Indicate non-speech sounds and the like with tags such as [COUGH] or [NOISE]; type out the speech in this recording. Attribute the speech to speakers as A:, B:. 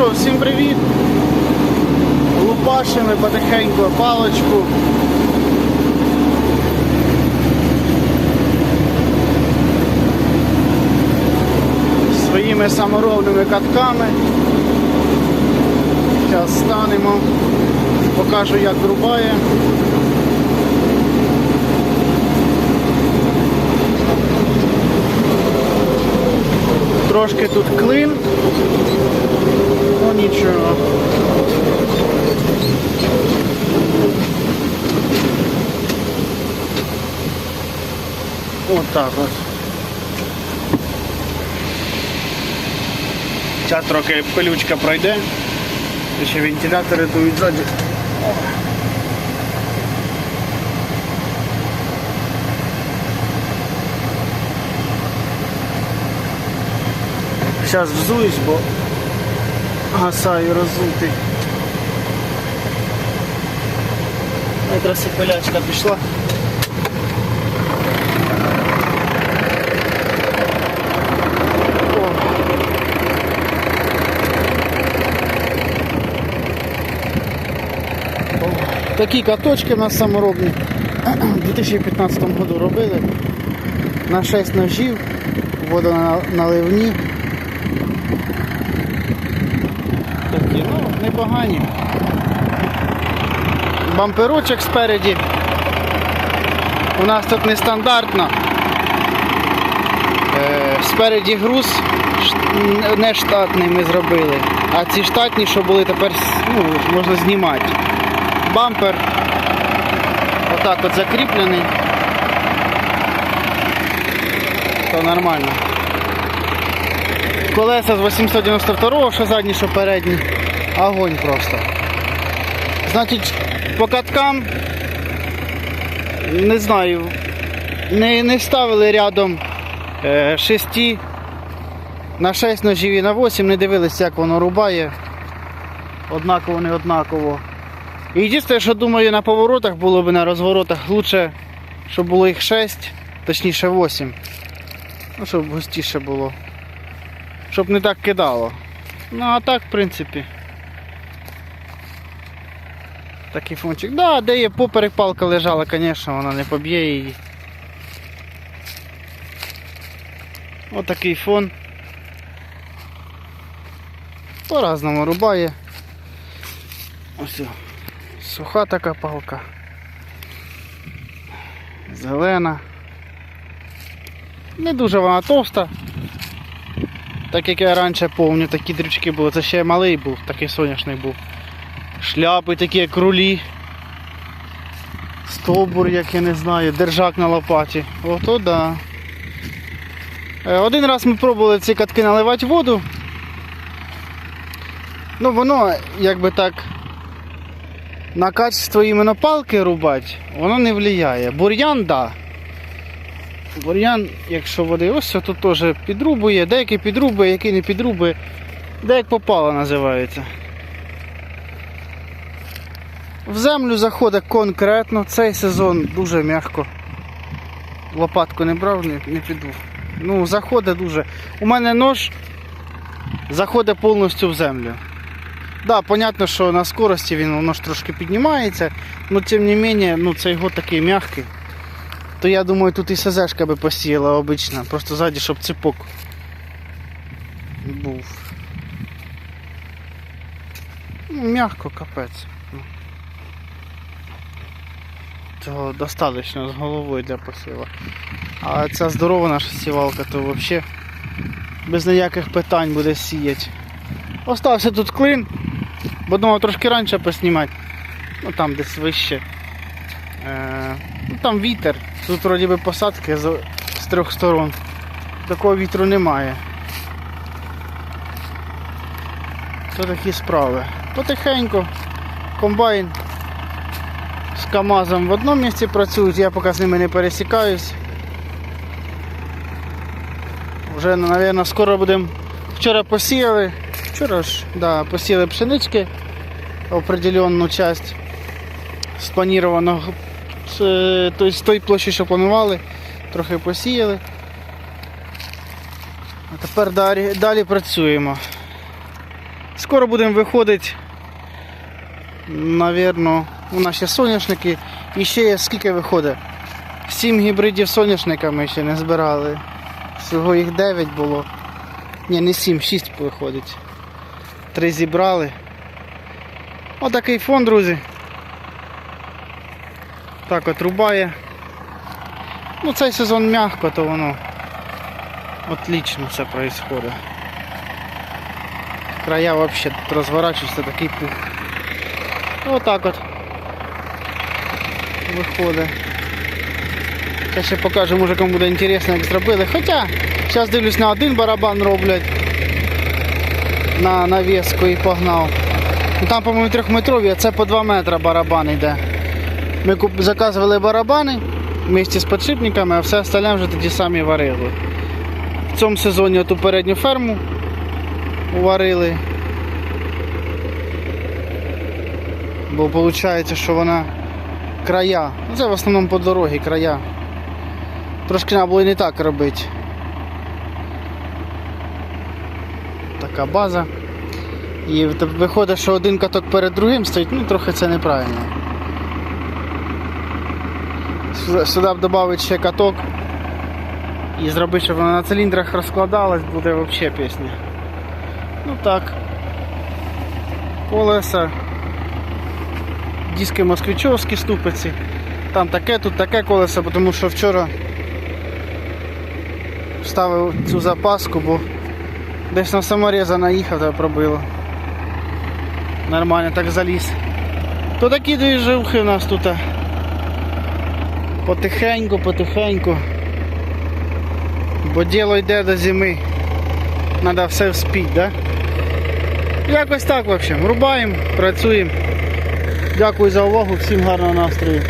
A: що, всім привіт! Лупашимо потихеньку палочку. Своїми саморобними катками. Зараз станемо, покажу як рубає. Трошки тут клин. Нічого. От так от. Зараз трохи пилючка пройде. Ще вентилятори дують ззаді. Зараз взуюсь, бо гасаю розутий. Якраз і пилячка пішла. Такі каточки у нас саморобні. [CLEARS THROAT] У 2015 году робили. На 6 ножів, водоналивні. Такі, ну, непогані. Бамперочок спереді. У нас тут нестандартно. Е, Спереді груз не штатний ми зробили. А ці штатні, що були тепер ну, можна знімати. Бампер отак от закріплений. То нормально. Колеса з 892, що задні, що передні. Огонь просто. Значить, по каткам, не знаю, не, не ставили рядом е, шести на 6 ножів і на 8, не дивилися, як воно рубає. Однаково, не однаково. І єдине, що думаю, на поворотах було б на розворотах лучше, щоб було їх 6, точніше 8. Ну, щоб густіше було. Щоб не так кидало. Ну а так, в принципі. Такий фончик. Да, де є поперек палка лежала, звісно, вона не поб'є її. Отакий фон. По-разному рубає. Ось. Суха така палка. Зелена. Не дуже вона товста. Так як я раніше пам'ятаю, такі дрючки були. Це ще малий був, такий соняшний був. Шляпи такі, як рулі. Стовбур, як я не знаю, держак на лопаті. Ото да. Е, Один раз ми пробували ці катки наливати воду. Ну воно, якби так, на качество іменно палки рубати, воно не впливає. Бур'ян, да. Бур'ян, якщо води, ось тут теж підрубує, деякий підрубує, який не підрубує, де як попало називається. В землю заходить конкретно, цей сезон дуже м'яко. Лопатку не брав, не, не піду. Ну, заходить дуже. У мене нож заходить повністю в землю. Да, понятно, що на скорості він воно ж трошки піднімається, але тим не менше, ну цей год такий м'який. То я думаю, тут і СЗшка би посіяла обично, просто ззаді, щоб ципок був. Ну, м'яко капець. Цього достатньо з головою для посіва. А ця здорова наша сівалка, то взагалі без ніяких питань буде сіяти. Остався тут клин, бо думав трошки раніше поснімати. Ну там десь вище. Е, ну, там вітер. Тут вроді би посадки з, трьох сторон. Такого вітру немає. То такі справи. Потихеньку комбайн з КАМАЗом в одному місці працюють, я поки з ними не пересікаюсь. Вже, мабуть, скоро будемо. Вчора посіяли. Вчора ж, да, посіяли пшенички определенну часть спланірованого той, з тої площі, що планували, трохи посіяли. А тепер далі, далі працюємо. Скоро будемо виходити. Навірно, у ще соняшники. І ще скільки виходить? Сім гібридів соняшника ми ще не збирали. Всього їх 9 було. Ні, не 7, 6 виходить. Три зібрали. Отакий фон, друзі. Так от рубає. Ну цей сезон м'яко, то воно отлично все происходит. Края вообще розворачуються, такий пух. Отак от. Виходить. Зараз ще покажу, може кому буде інтересно, як зробили. Хоча, зараз дивлюсь на один барабан роблять. На навіску і погнав. Ну, Там, по-моєму, трьохметрові, а це по 2 метри барабан йде. Ми заказували барабани вместе з підшипниками, а все остальне вже тоді самі варили. В цьому сезоні оту передню ферму варили. Бо виходить, що вона края. Ну, Це в основному по дорогі края. Трошки треба було і не так робити. Така база. І виходить, що один каток перед другим стоїть, ну трохи це неправильно. Сюди- б додати ще каток і зробити, щоб вона на циліндрах розкладалась, буде взагалі пісня. Ну так. Колеса. Диски москвичовські ступиці. Там таке, тут таке колесо, тому що вчора вставив цю запаску, бо десь на самореза наїхав та пробило. Нормально так заліз. То такі движухи в нас тут. Потихеньку, потихеньку. Бо діло йде до зими. Треба все вспіть, да? Якось так, в общем. Рубаємо, працюємо. Дякую за увагу, всім гарного настрою.